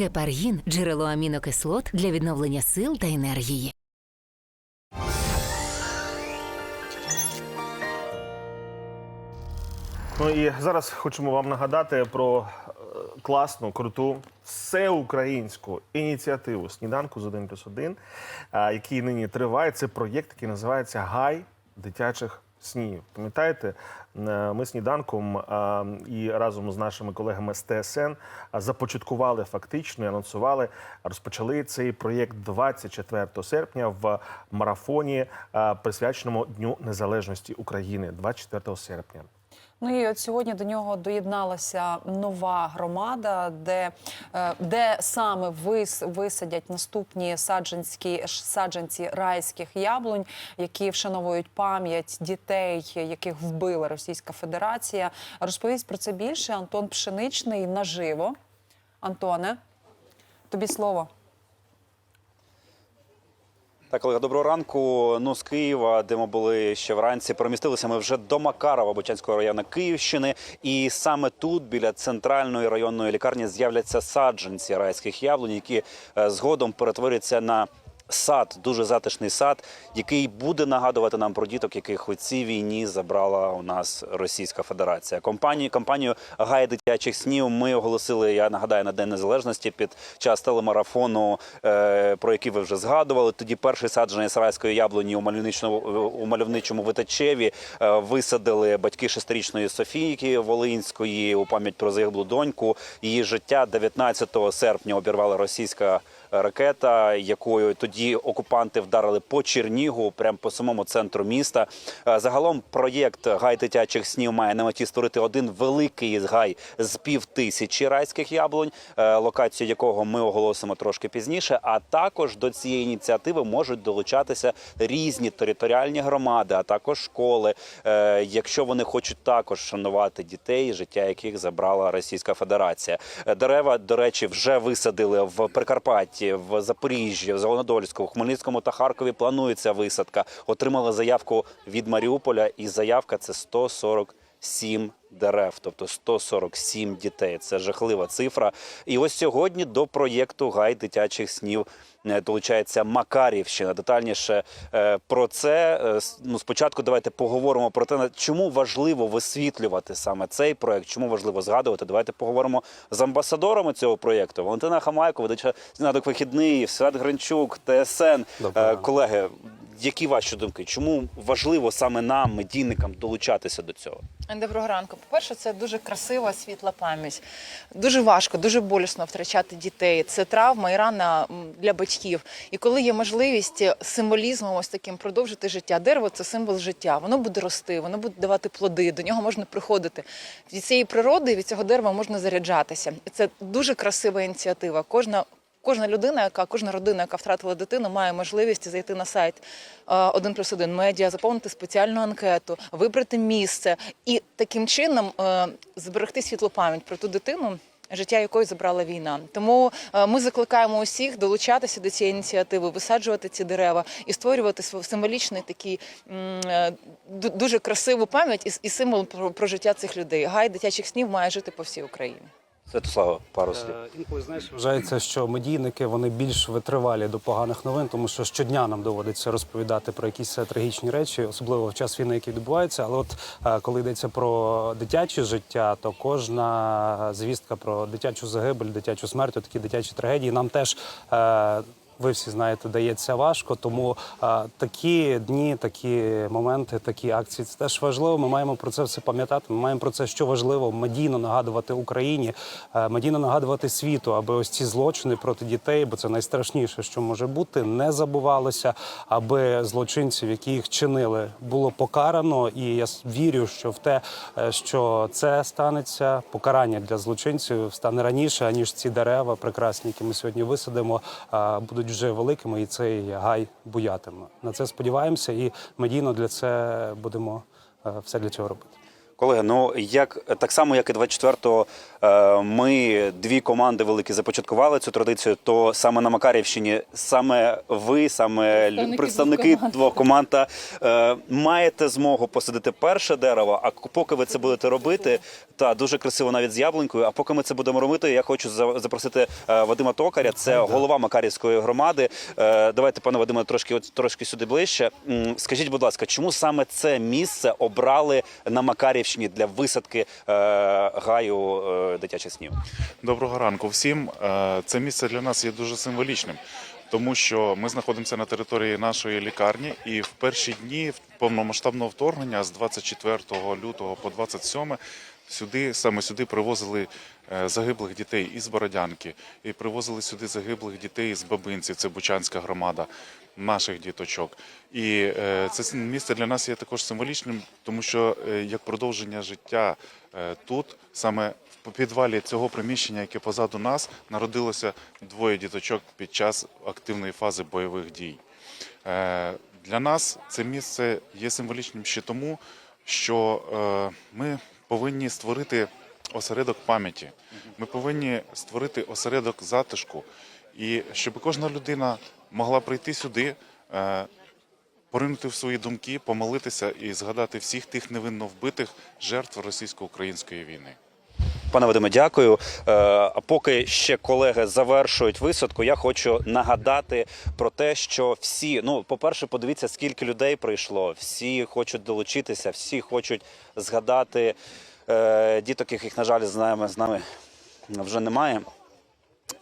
Гепаргін джерело амінокислот для відновлення сил та енергії. Ну і зараз хочемо вам нагадати про е, класну, круту, всеукраїнську ініціативу сніданку з 1 плюс 1, е, який нині триває. Це проєкт, який називається Гай дитячих снів. Пам'ятаєте, е, ми сніданком е, і разом з нашими колегами з ТСН е, започаткували фактично і анонсували, розпочали цей проєкт 24 серпня в марафоні, присвяченому Дню Незалежності України 24 серпня. Ну і от сьогодні до нього доєдналася нова громада, де, е, де саме вис, висадять наступні саджанські саджанці райських яблунь, які вшановують пам'ять дітей, яких вбила Російська Федерація. Розповість про це більше Антон Пшеничний наживо. Антоне, тобі слово. Так, Олега, доброго ранку. Ну, з Києва, де ми були ще вранці, перемістилися ми вже до Макарова, Бучанського району Київщини. І саме тут, біля центральної районної лікарні, з'являться саджанці райських яблунь, які е, згодом перетворяться на. Сад, дуже затишний сад, який буде нагадувати нам про діток, яких у цій війні забрала у нас Російська Федерація. Компанію компанію Гай дитячих снів ми оголосили. Я нагадаю на День Незалежності під час телемарафону, е, про який ви вже згадували. Тоді перший саджанець райської яблуні у мальовничному у мальовничому Витачеві е, висадили батьки шестирічної Софійки Волинської у пам'ять про загиблу доньку. Її життя 19 серпня обірвала російська ракета, якою тоді окупанти вдарили по Чернігу, прямо по самому центру міста. Е, Загалом проєкт гай дитячих снів має на меті створити один великий гай з пів тисячі райських яблунь, е, локацію якого ми оголосимо трошки пізніше. А також до цієї ініціативи можуть долучатися різні територіальні громади, а також школи, е, якщо вони хочуть також шанувати дітей, життя яких забрала Російська Федерація. Дерева, до речі, вже висадили в Прикарпатті, в Запоріжжі, в Зеленодольську, в Хмельницькому та Харкові. Планується висадка. Отримали заявку від Маріуполя, і заявка це 147 дерев, тобто 147 дітей. Це жахлива цифра. І ось сьогодні до проєкту Гай дитячих снів е, долучається Макарівщина. Детальніше е, про це е, ну спочатку давайте поговоримо про те, чому важливо висвітлювати саме цей проект, чому важливо згадувати. Давайте поговоримо з амбасадорами цього проєкту. Валентина Хамайко, ведуча «Знадок вихідний, Свят Гринчук, ТСН. Доброго Е. Колеги, які ваші думки? Чому важливо саме нам, медійникам, долучатися до цього? Доброго ранку. По-перше, це дуже красива світла пам'ять. Дуже важко, дуже болісно втрачати дітей. Це травма і рана для батьків. І коли є можливість символізмом ось таким продовжити життя, дерево це символ життя. Воно буде рости, воно буде давати плоди, до нього можна приходити. Від цієї природи, від цього дерева можна заряджатися. І це дуже красива ініціатива. Кожна Кожна людина, яка кожна родина, яка втратила дитину, має можливість зайти на сайт е, 1 плюс 1 медіа, заповнити спеціальну анкету, вибрати місце і таким чином е, зберегти світлу пам'ять про ту дитину. Життя якої забрала війна, тому е, ми закликаємо усіх долучатися до цієї ініціативи, висаджувати ці дерева і створювати символічний такий дуже красиву пам'ять і, символ про життя цих людей. Гай дитячих снів має жити по всій Україні. Святослава, пару слів. Е, Інколи знаєш, вважається, що медійники вони більш витривалі до поганих новин, тому що щодня нам доводиться розповідати про якісь е, трагічні речі, особливо в час війни, які відбуваються. Але от е, коли йдеться про дитяче життя, то кожна звістка про дитячу загибель, дитячу смерть, такі дитячі трагедії нам теж. е, ви всі знаєте, дається важко, тому а, такі дні, такі моменти, такі акції це теж важливо. Ми маємо про це все пам'ятати. Ми маємо про це, що важливо, медійно нагадувати Україні, медійно нагадувати світу, аби ось ці злочини проти дітей, бо це найстрашніше, що може бути, не забувалося, аби злочинців, які їх чинили, було покарано. І я вірю, що в те, е, що це станеться, покарання для злочинців стане раніше, аніж ці дерева прекрасні, які ми сьогодні висадимо, а, будуть вже великими, і цей гай буятиме. На це сподіваємося, і медійно для це будемо е, все для цього робити. Колеги, ну як так само, як і 24 е, ми дві команди великі започаткували цю традицію, то саме на Макарівщині саме ви, саме Представники представники двох команд. двох команд, та, е, маєте змогу посадити перше дерево. А поки ви це будете робити, та дуже красиво навіть з яблунькою. А поки ми це будемо робити, я хочу за- запросити е, Вадима Токаря, це голова Макарівської громади. Е, Давайте, пане Вадиме, трошки от трошки сюди ближче. Скажіть, будь ласка, чому саме це місце обрали на Макарівщині для висадки е, гаю е, дитячих снів? Доброго ранку всім. Е, Це місце для нас є дуже символічним, тому що ми знаходимося на території нашої лікарні, і в перші дні повномасштабного вторгнення з 24 лютого по 27 сюди саме сюди привозили е, загиблих дітей із Бородянки, і привозили сюди загиблих дітей з Бабинці. Це Бучанська громада наших діточок. І е, це місце для нас є також символічним, тому що е, як продовження життя тут саме в підвалі цього приміщення, яке позаду нас, народилося двоє діточок під час активної фази бойових дій. Для нас це місце є символічним ще тому, що ми повинні створити осередок пам'яті. Ми повинні створити осередок затишку, і щоб кожна людина могла прийти сюди. е, Поринути в свої думки, помолитися і згадати всіх тих невинно вбитих жертв російсько-української війни. Пане Вадиме, дякую. Е, А поки ще колеги завершують висадку, я хочу нагадати про те, що всі, ну, по-перше, подивіться, скільки людей прийшло. Всі хочуть долучитися, всі хочуть згадати е, діток, яких, на жаль, з нами, з нами вже немає.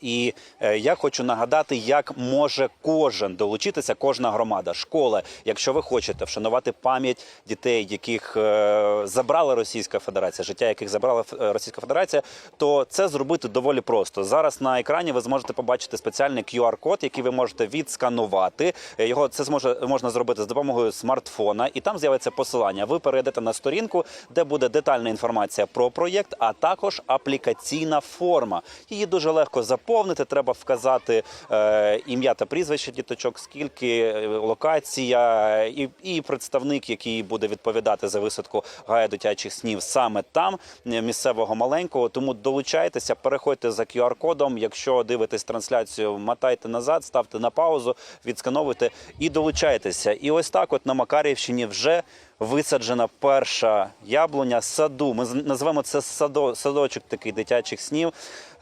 І е, я хочу нагадати, як може кожен долучитися, кожна громада, школа, якщо ви хочете вшанувати пам'ять дітей, яких е, забрала Російська Федерація, життя яких забрала е, Російська Федерація, то це зробити доволі просто. Зараз на екрані ви зможете побачити спеціальний QR-код, який ви можете відсканувати. Його це зможе можна зробити з допомогою смартфона, і там з'явиться посилання. Ви перейдете на сторінку, де буде детальна інформація про проєкт, а також аплікаційна форма. Її дуже легко заповнити. Треба вказати е, ім'я та прізвище діточок, скільки е, локація і, і представник, який буде відповідати за висадку гая дитячих снів саме там, е, місцевого маленького. Тому долучайтеся, переходьте за QR-кодом. Якщо дивитесь трансляцію, мотайте назад, ставте на паузу, відскановуйте і долучайтеся. І ось так, от на Макарівщині вже висаджена перша яблуня саду. Ми з- називаємо це садо, садочок такий дитячих снів.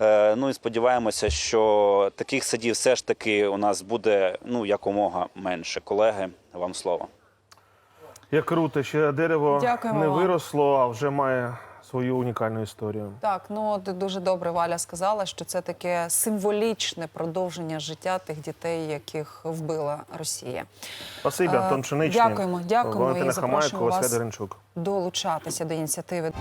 Е, ну і сподіваємося, що таких садів все ж таки у нас буде ну якомога менше. Колеги, вам слово. Як круто, ще дерево Дякуємо не вам. виросло, а вже має свою унікальну історію. Так, ну ти дуже добре Валя сказала, що це таке символічне продовження життя тих дітей, яких вбила Росія. Спасибі, Е, Антон Пшеничний. дякуємо, дякуємо Валентина і запрошуємо Хамайко, вас. Долучатися до ініціативи.